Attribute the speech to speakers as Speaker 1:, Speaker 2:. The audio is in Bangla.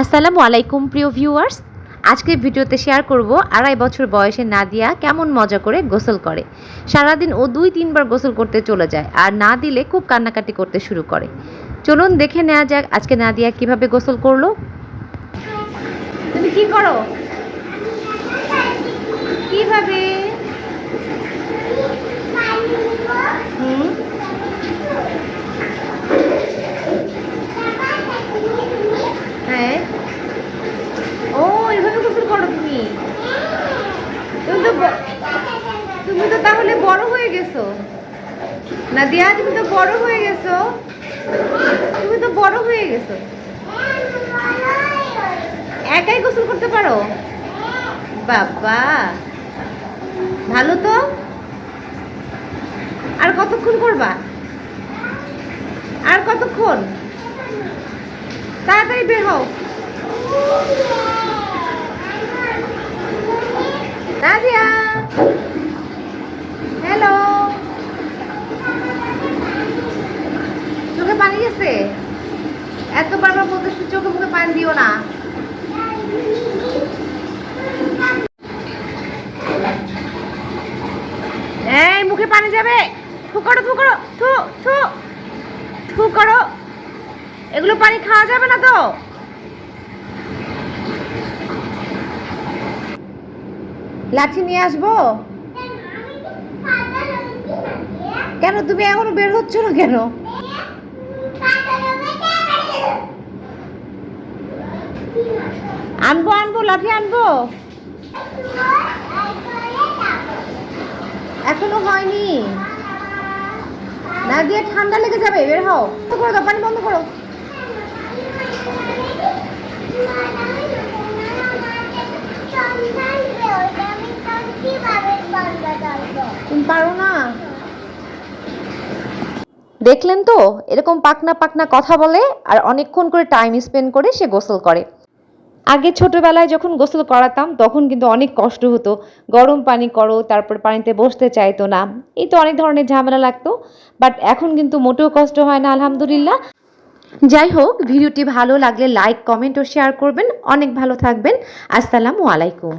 Speaker 1: আসসালামু আলাইকুম, প্রিয় ভিউয়ার্স আজকের ভিডিওতে শেয়ার করব আড়াই বছর বয়সে নাদিয়া কেমন মজা করে গোসল করে। সারাদিন ও দুই, তিনবার গোসল করতে চলে যায় আর না দিলে খুব কান্নাকাটি করতে শুরু করে। চলুন দেখে নেওয়া যাক আজকে নাদিয়া কীভাবে গোসল করল। তুমি কি করো কীভাবে হুম হ্যাঁ ও এভাবে গোসল করো তুমি তুমি তো তাহলে বড় হয়ে গেছো। নাদিয়া, তুমি তো বড় হয়ে গেছো। তুমি তো বড় হয়ে গেছো। একাই গোসল করতে পারো? বাবা। ভালো তো? আর কতক্ষণ করবা? আর কতক্ষণ? তাড়াতাড়ি বের হও। নাদিয়া হ্যালো চোখে পানি গেছে? এত বারবার বলতেছি চোখে মুখে পানি দিও না। এই, মুখে পানি যাবে। থু করো থু করো, থু থু। থু করো। এগুলো পানি খাওয়া যাবে না তো? লাঠি নিয়ে আসব? কেন তুমি এখনও বের হচ্ছ না কেন? আনব আনব, লাঠি আনব। এখনও হয়নি। না দিয়ে ঠান্ডা লেগে যাবে, বের হও। বন্ধ করো পানি বন্ধ করো। দেখলেন তো, এরকম পাকনা পাকনা কথা বলে আর অনেকক্ষণ করে টাইম স্পেন্ড করে সে গোসল করে। আগে ছোটবেলায় যখন গোসল করাতাম, তখন কিন্তু অনেক কষ্ট হতো। গরম পানি করো, তারপর পানিতে বসতে চাইতো না। এই তো অনেক ধরনের ঝামেলা লাগতো বাট এখন কিন্তু মোটেও কষ্ট হয় না, আলহামদুলিল্লাহ। যাই হোক, ভিডিওটি ভালো লাগলে লাইক কমেন্ট ও শেয়ার করবেন। অনেক ভালো থাকবেন। আসসালামু আলাইকুম।